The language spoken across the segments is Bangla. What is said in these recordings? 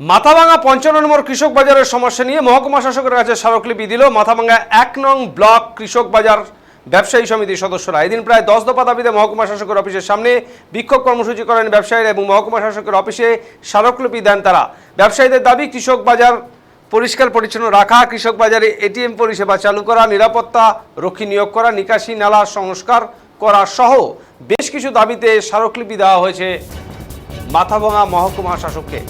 মাথাভাঙা পঞ্চান্ন নম্বর কৃষক বাজারের সমস্যা নিয়ে মহকুমা শাসকের কাছে স্মারকলিপি দিল মাথাভাঙা এক নং ব্লক কৃষক বাজার ব্যবসায়ী সমিতির সদস্যরা। এদিন প্রায় দশ দফা দাবিতে মহকুমা শাসকের অফিসের সামনে বিক্ষোভ কর্মসূচি করেন ব্যবসায়ীরা এবং মহকুমা শাসকের অফিসে স্মারকলিপি দেন তারা। ব্যবসায়ীদের দাবি, কৃষক বাজার পরিষ্কার, পরিচ্ছন্ন রাখা, কৃষক বাজারে এটিএম পরিষেবা চালু করা, নিরাপত্তা রক্ষী নিয়োগ করা, নিকাশি, নালা সংস্কার করা সহ বেশ কিছু দাবিতে স্মারকলিপি দেওয়া হয়েছে মাথাভাঙা মহকুমা শাসককে।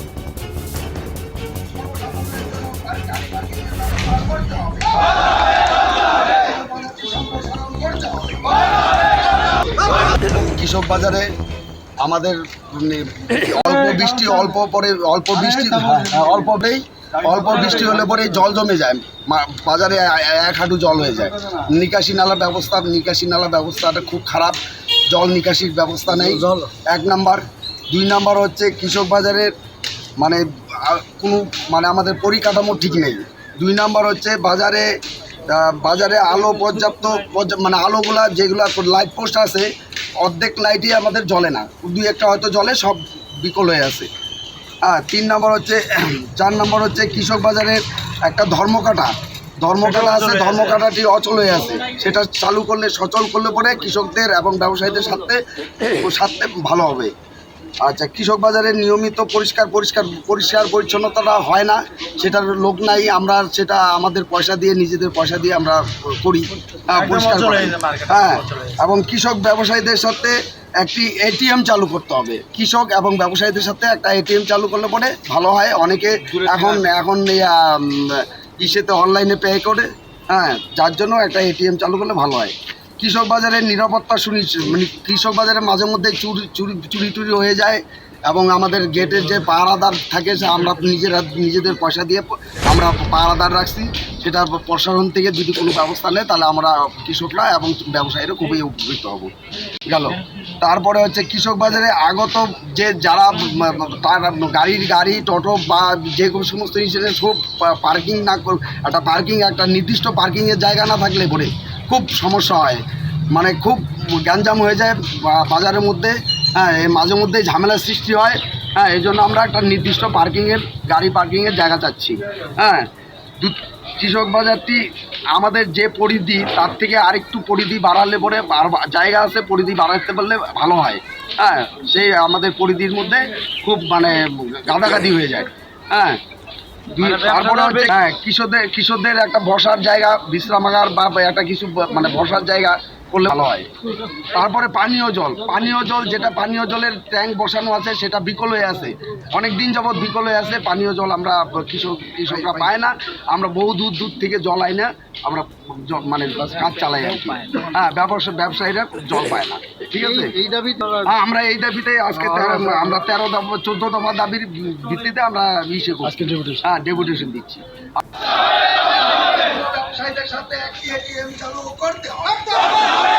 কৃষক বাজারে আমাদের উম, অল্প বৃষ্টি অল্প পরে অল্প বৃষ্টি হ্যাঁ, অল্প নেই অল্প বৃষ্টি হলে পরে জল জমে যায়। মা- বাজারে এক হাঁটু জল হয়ে যায়। নিকাশি নালা ব্যবস্থা নিকাশি নালা ব্যবস্থাটা খুব খারাপ। জল নিকাশির ব্যবস্থা নেই। জল? এক নাম্বার। দুই নাম্বার হচ্ছে কৃষক বাজারের মানে কোনো মানে আমাদের পরিকাঠামো ঠিক নেই। দুই নাম্বার হচ্ছে বাজারে বাজারে আলো পর্যাপ্ত পর্যা- মানে আলোগুলা যেগুলো লাইট পোস্ট আছে অর্ধেক লাইটই আমাদের জ্বলে না। দুই একটা হয়তো জলে সব বিকল হয়ে আছে। আর তিন নম্বর হচ্ছে চার নম্বর হচ্ছে কৃষক বাজারের একটা ধর্মকাটা। ধর্মকাটা আছে ধর্মকাটাটি অচল হয়ে আছে। সেটা চালু করলে সচল করলে পরে কৃষকদের এবং ব্যবসায়ীদের সাথে সাথে ভালো হবে। আচ্ছা কৃষক বাজারে নিয়মিত পরিষ্কার পরিষ্কার পরিষ্কার পরিচ্ছন্নতাটা হয় না সেটার লোক নাই আমরা সেটা আমাদের পয়সা দিয়ে নিজেদের পয়সা দিয়ে আমরা করি পরিষ্কার হ্যাঁ এবং কৃষক ব্যবসায়ীদের সাথে একটি এটিএম চালু করতে হবে। কৃষক এবং ব্যবসায়ীদের সাথে একটা এটিএম চালু করলে পরে ভালো হয় অনেকে এখন এখন ইসেতে অনলাইনে পে করে হ্যাঁ যার জন্য একটা এটিএম চালু করলে ভালো হয়। কৃষক বাজারের নিরাপত্তা সুনিশ্চিত মানে কৃষক বাজারে মাঝে মধ্যে চুরি চুরি চুরি, টুরি হয়ে যায় এবং আমাদের গেটের যে পাহারাদার থাকে সে আমরা নিজেরা, নিজেদের পয়সা দিয়ে আমরা পাহারাদার রাখছি। সেটা প্রশাসন থেকে যদি কোনো ব্যবস্থা নেয়, তাহলে আমরা কৃষকরা এবং ব্যবসায়ীরা খুবই উপকৃত হব। গেল। তারপরে হচ্ছে কৃষক বাজারে আগত যে যারা গাড়ির গাড়ি, টোটো বা যে কোনো সমস্ত জিনিসের সব পার্কিং না একটা পার্কিং একটা নির্দিষ্ট পার্কিংয়ের জায়গা না থাকলে পরে খুব সমস্যা হয়। মানে খুব গ্যাঞ্জাম হয়ে যায় বাজারের মধ্যে হ্যাঁ মাঝে মধ্যে ঝামেলার সৃষ্টি হয়। হ্যাঁ এই জন্য আমরা একটা নির্দিষ্ট পার্কিংয়ের, গাড়ি পার্কিংয়ের জায়গা চাচ্ছি। হ্যাঁ কৃষক বাজারটি আমাদের যে পরিধি, তার থেকে আরেকটু পরিধি বাড়ালে পরে জায়গা আছে, পরিধি বাড়াতে পারলে ভালো হয়। হ্যাঁ সেই আমাদের পরিধির মধ্যে খুব মানে গাদাগাদি হয়ে যায়। হ্যাঁ তারপরে হচ্ছে হ্যাঁ কিশোরদের কিশোরদের একটা বসার জায়গা বিশ্রামাগার বা বা একটা কিছু মানে বসার জায়গা। করলে ভালো হয়। তারপরে পানীয় জল। পানীয় জল যেটা পানীয় জলের ট্যাঙ্ক বসানো আছে সেটা বিকল হয়ে আছে। অনেক দিন যাবৎ বিকল হয়ে আছে পানীয় জল আমরা কৃষক কৃষকরা পায় না। আমরা বহু দূর দূর থেকে জল আই না আমরা মানে কাজ চালাই আর হ্যাঁ ব্যবসা ব্যবসায়ীরা জল পায় না। ঠিক আছে? এই দাবি হ্যাঁ আমরা এই দাবিতে আজকে আমরা তেরো দফা চোদ্দ দফা দাবির ভিত্তিতে আমরা ইসে করছি। হ্যাঁ ডেপুটেশন দিচ্ছি। সাথে একটি এটিএম চালু করতে হবে।